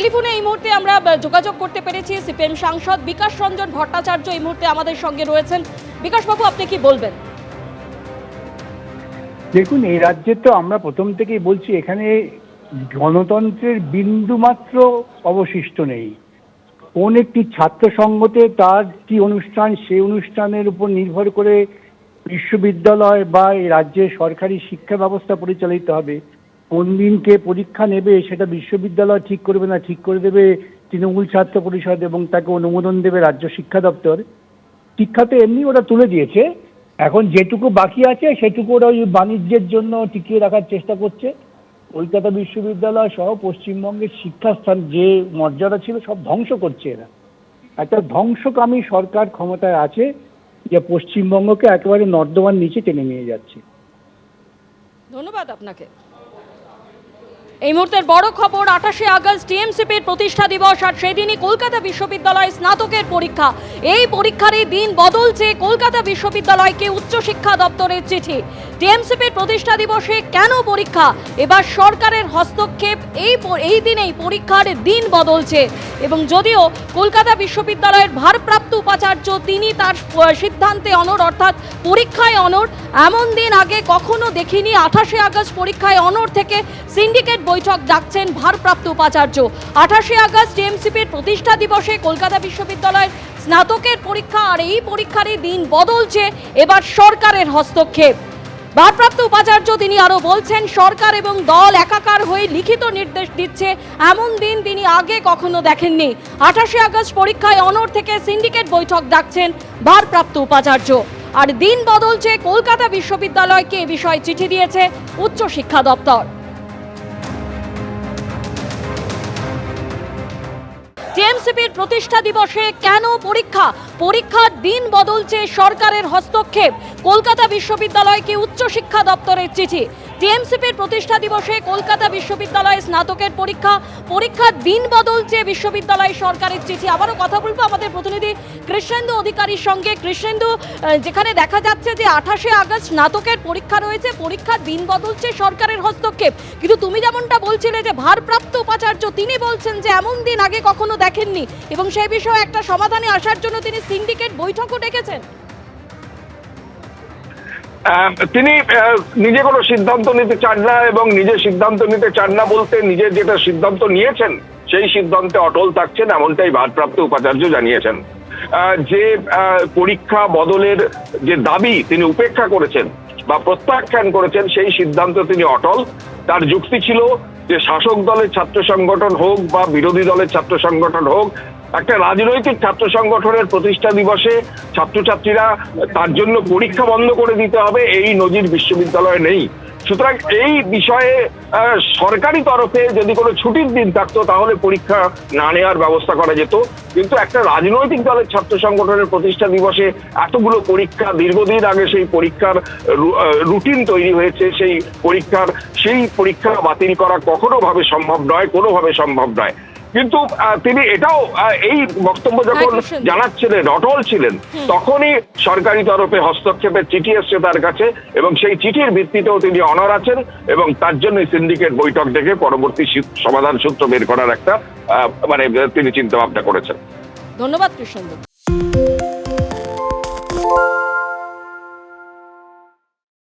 টেলিফোনে এই মুহূর্তে আমরা যোগাযোগ করতে পেরেছি সিপিএম সাংসদ বিকাশ রঞ্জন ভট্টাচার্য এই মুহূর্তে আমাদের সঙ্গে রয়েছেন। বিকাশবাবু আপনি কি বলবেন? দেখুন, এই রাজ্যে তো আমরা প্রথম থেকেই বলছি, এখানে গণতন্ত্রের বিন্দু মাত্র অবশিষ্ট নেই। কোন একটি ছাত্র সংঘতে তার কি অনুষ্ঠান সেই অনুষ্ঠানের উপর নির্ভর করে বিশ্ববিদ্যালয় বা এই রাজ্যের সরকারি শিক্ষা ব্যবস্থা পরিচালিত হবে। কোন দিনকে পরীক্ষা নেবে সেটা বিশ্ববিদ্যালয় ঠিক করবে না ঠিক করে দেবে তৃণমূল ছাত্র পরিষদ এবং তাকে অনুমোদন দেবে রাজ্য শিক্ষা দপ্তর। শিক্ষা তো এমনি ওরা তুলে দিয়েছে। এখন যেটুকু বাকি আছে সেটুকু ওরা ওই বাণিজ্যের জন্য টিকিয়ে রাখার চেষ্টা করছে। কলকাতা বিশ্ববিদ্যালয় সহ পশ্চিমবঙ্গের শিক্ষাস্থান যে মর্যাদা ছিল সব ধ্বংস করছে এরা। একটা ধ্বংসকামী সরকার ক্ষমতায় আছে যে পশ্চিমবঙ্গকে একেবারে নর্দমার নিচে টেনে নিয়ে যাচ্ছে। ধন্যবাদ আপনাকে। এই মুহূর্তের বড় খবর, আঠাশে আগস্ট টিএমসিপির প্রতিষ্ঠা দিবস আর সেদিনই কলকাতা বিশ্ববিদ্যালয় স্নাতকের পরীক্ষা। এই পরীক্ষার এই দিন বদলছে কলকাতা বিশ্ববিদ্যালয়কে উচ্চশিক্ষা দপ্তরের চিঠি। টিএমসিপির প্রতিষ্ঠা দিবসে কেন পরীক্ষা? এবার সরকারের হস্তক্ষেপ এই এই দিনেই পরীক্ষার দিন বদলছে। এবং যদিও কলকাতা বিশ্ববিদ্যালয়ের ভারপ্রাপ্ত উপাচার্য, তিনি তার সিদ্ধান্তে অনর অর্থাৎ পরীক্ষায় অনর এমন দিন আগে কখনো দেখিনি। আঠাশে আগস্ট পরীক্ষায় অনর থেকে সিন্ডিকেট বৈঠক ডাকছেন ভারপ্রাপ্ত উপাচার্য। আঠাশে আগস্ট টিএমসিপির প্রতিষ্ঠা দিবসে কলকাতা বিশ্ববিদ্যালয়ের স্নাতকের পরীক্ষা, আর এই পরীক্ষারই দিন বদলছে। এবার সরকারের হস্তক্ষেপ। ভারপ্রাপ্ত উপাচার্য তিনি আরও বলছেন, সরকার এবং দল একাকার হয়ে লিখিত নির্দেশ দিচ্ছে, এমন দিন তিনি আগে কখনো দেখেননি। আঠাশে আগস্ট পরীক্ষায় অনর থেকে সিন্ডিকেট বৈঠক ডাকছেন ভারপ্রাপ্ত উপাচার্য। আর দিন বদলছে, কলকাতা বিশ্ববিদ্যালয়কে এ বিষয়ে চিঠি দিয়েছে উচ্চশিক্ষা দপ্তর। টিএমসিপির প্রতিষ্ঠা দিবসে কেন পরীক্ষা? পরীক্ষার দিন বদলছে সরকারের হস্তক্ষেপ। কলকাতা বিশ্ববিদ্যালয়কে উচ্চশিক্ষা দপ্তরের চিঠি। টিএমসিপির প্রতিষ্ঠা দিবসে কলকাতা বিশ্ববিদ্যালয়ে স্নাতকের পরীক্ষা। পরীক্ষার দিন বদলছে বিশ্ববিদ্যালয় সরকারের চিঠি। আবারও কথা বলব আমাদের প্রতিনিধি কৃষ্ণেন্দু অধিকারীর সঙ্গে। কৃষ্ণেন্দু যেখানে দেখা যাচ্ছে যে আঠাশে আগস্ট স্নাতকের পরীক্ষা রয়েছে। পরীক্ষার দিন বদলছে সরকারের হস্তক্ষেপ। কিন্তু তুমি যেমনটা বলছিলে যে ভারপ্রাপ্ত উপাচার্য, তিনি বলছেন যে এমন দিন আগে কখনো দেখেননি এবং সেই বিষয়ে একটা সমাধানে আসার জন্য তিনি সিন্ডিকেট বৈঠকও ডেকেছেন। তিনি নিজে কোনো সিদ্ধান্ত নিতে চান না এবং নিজে সিদ্ধান্ত নিতে চান না বলতে নিজে যেটা সিদ্ধান্ত নিয়েছেন, সেই সিদ্ধান্তে অটল থাকছেন এমনটাই ভারপ্রাপ্ত উপাচার্য জানিয়েছেন। যে পরীক্ষা বদলের যে দাবি তিনি উপেক্ষা করেছেন বা প্রত্যাখ্যান করেছেন, সেই সিদ্ধান্ত তিনি অটল। তার যুক্তি ছিল যে শাসক দলের ছাত্র সংগঠন হোক বা বিরোধী দলের ছাত্র সংগঠন হোক, একটা রাজনৈতিক ছাত্র সংগঠনের প্রতিষ্ঠা দিবসে ছাত্রছাত্রীরা তার জন্য পরীক্ষা বন্ধ করে দিতে হবে, এই নজির বিশ্ববিদ্যালয়ে নেই। সুতরাং এই বিষয়ে সরকারি তরফে যদি কোনো ছুটির দিন থাকতো, তাহলে পরীক্ষা না নেওয়ার ব্যবস্থা করা যেত। কিন্তু একটা রাজনৈতিক দলের ছাত্র সংগঠনের প্রতিষ্ঠা দিবসে এতগুলো পরীক্ষা, দীর্ঘদিন আগে সেই পরীক্ষার রুটিন তৈরি হয়েছে, সেই পরীক্ষার, সেই পরীক্ষা বাতিল করা কখনো ভাবে সম্ভব নয়, কোনোভাবে সম্ভব নয়। কিন্তু তিনি এটাও এই বক্তব্য যখন হ্যাঁ, জানাচ্ছিলেন অটল ছিলেন তখনই সরকারি তরফে হস্তক্ষেপের চিঠি এসছে তার কাছে এবং সেই চিঠির ভিত্তিতেও তিনি অনর আছেন এবং তার জন্যই সিন্ডিকেট বৈঠক ডেকে পরবর্তী সমাধান সূত্র বের করার একটা আহ, মানে তিনি চিন্তা ভাবনা করেছেন। ধন্যবাদ কৃষ্ণেন্দু